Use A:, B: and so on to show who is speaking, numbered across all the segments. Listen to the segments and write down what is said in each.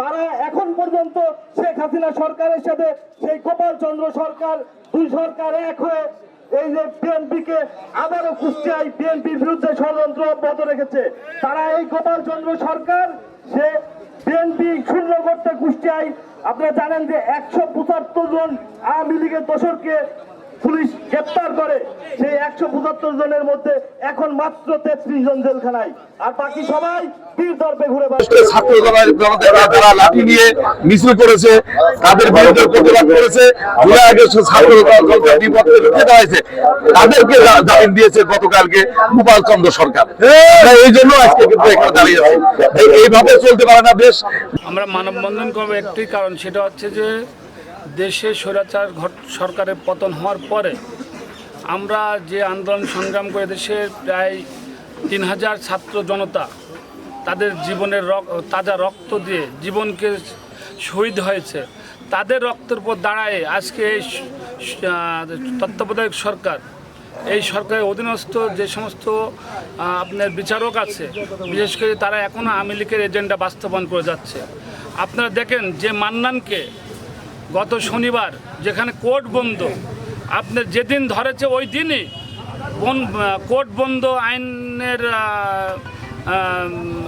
A: তারা এখন পর্যন্ত শেখ হাসিনা সরকারের সাথে, সেই গোপাল চন্দ্র সরকার, দুই সরকার এক হয়ে এই যে বিএনপি কে আবারও কুষ্টিয়ায় বিএনপির বিরুদ্ধে ষড়যন্ত্র অব্যাহত রেখেছে। তারা এই গোপাল চন্দ্র সরকার, সে বিএনপি শূন্য করতে কুষ্টিয়ায়, আপনারা জানেন যে একশো পঁচাত্তর জন আওয়ামী লীগের দোষরকে পুলিশ গ্রেপ্তার করে। সেই একশো পঁচাত্তর জনের মধ্যে এখন মাত্র তেত্রিশ জন জেলখানায়। আর বাকি সবাই বীর দর্পে ঘুরে
B: ছাত্র জনতা লাঠি নিয়ে মিছিল করেছে তাদের বিরুদ্ধে প্রতিবাদ করেছে। জুলাই আগস্ট ছাত্র জনতার রুখে দাঁড়াইছে। তাদেরকে জামিন দিয়েছে গতকালকে গোপাল চন্দ্র সরকার। এই জন্য আজকে কিন্তু এখানে দাঁড়িয়ে আছি। এইভাবে চলতে পারে না দেশ।
C: আমরা মানববন্ধন করব একটি কারণ সেটা হচ্ছে যে দেশে স্বৈরাচার সরকারের পতন হওয়ার পরে আমরা যে আন্দোলন সংগ্রাম করে দেশের প্রায় তিন হাজার ছাত্র জনতা তাদের জীবনের তাজা রক্ত দিয়ে জীবনকে শহীদ হয়েছে, তাদের রক্তের উপর দাঁড়ায় আজকে এই তত্ত্বাবধায়ক সরকার, এই সরকারের অধীনস্থ যে সমস্ত আপনার বিচারক আছে, বিশেষ করে তারা এখনও আওয়ামী লীগের এজেন্ডা বাস্তবায়ন করে যাচ্ছে। আপনারা দেখেন যে মান্নানকে গত শনিবার যেখানে কোর্ট বন্ধ আপনার যেদিন ধরেছে ওই দিনই কোন, কোর্ট বন্ধ আইনের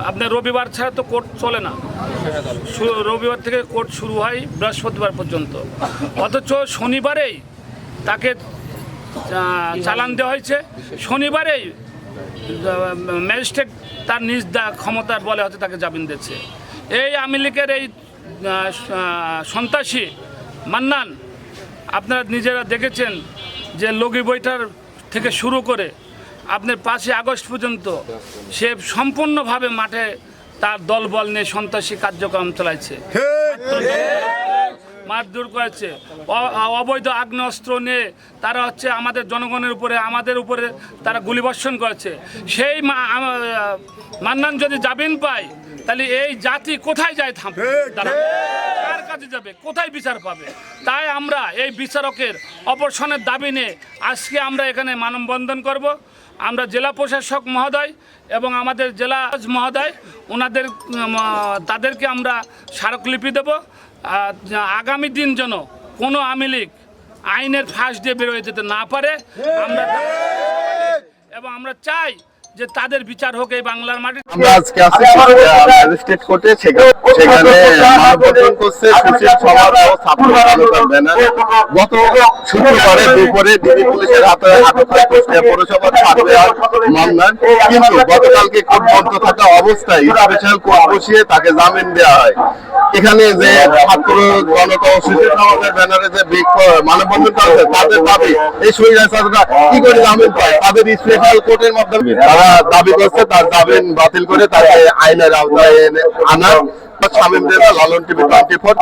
C: আপনার রবিবার ছাড়া তো কোর্ট চলে না। রবিবার থেকে কোর্ট শুরু হয় বৃহস্পতিবার পর্যন্ত। অথচ শনিবারেই তাকে চালান দেওয়া হয়েছে। শনিবারেই ম্যাজিস্ট্রেট তার নিজ ক্ষমতার বলে হয়তো তাকে জামিন দিচ্ছে এই আওয়ামী লীগের এই সন্ত্রাসী মান্নান, আপনারা নিজেরা দেখেছেন যে লগি বইটার থেকে শুরু করে আপনার পাঁচই আগস্ট পর্যন্ত সে সম্পূর্ণভাবে মাঠে তার দলবল নিয়ে সন্ত্রাসী কার্যক্রম চালাইছে। মারধর করেছে। অবৈধ আগ্নেয়াস্ত্র নিয়ে তারা হচ্ছে আমাদের জনগণের উপরে, আমাদের উপরে তারা গুলিবর্ষণ করেছে। সেই মান্নান যদি জামিন পায়, তাহলে এই জাতি কোথায় যায় থাম কাছে যাবে, কোথায় বিচার পাবে? তাই আমরা এই বিচারকের অপসারণের দাবি নিয়ে আজকে আমরা এখানে মানববন্ধন করব। আমরা জেলা প্রশাসক মহোদয় এবং আমাদের জেলা মহোদয় ওনাদের তাদেরকে আমরা স্মারকলিপি দেব। আগামী দিন যেন কোনো আওয়ামী লীগ আইনের ফাঁস দিয়ে বেরোয় যেতে না পারে, আমরা এবং আমরা চাই যে তাদের বিচার হোক এই বাংলার মাটি।
B: আমরা আজকে আছি ম্যাজিস্ট্রেট কোর্টে সেখানে সেখানে মানববন্ধন করছে সুশীল সমাজ ও ছাত্র জনতার ব্যানারে গত শুক্রবারে দুপুরে ডিবি পুলিশের হাতে আটক হয় পৌরসভার সার্ভেয়ার মান্নান কিন্তু গতকালকে কোর্ট বন্ধ থাকা অবস্থায় স্পেশাল কোর্ট বসিয়ে তাকে জামিন দেওয়া হয়। এখানে যে ছাত্র জনতা ব্যানারে যে বিক্ষোভ মানববন্ধন করেছে তাদের দাবি, এই শহীদ ছাত্ররা কি করে জামিন পায়? তাদের স্পেশাল কোর্টের মাধ্যমে তারা দাবি করছে, তার জামিন বাতিল করে তাকে আইনের আওতায় আনার Shamim Reza Lalon TV twenty four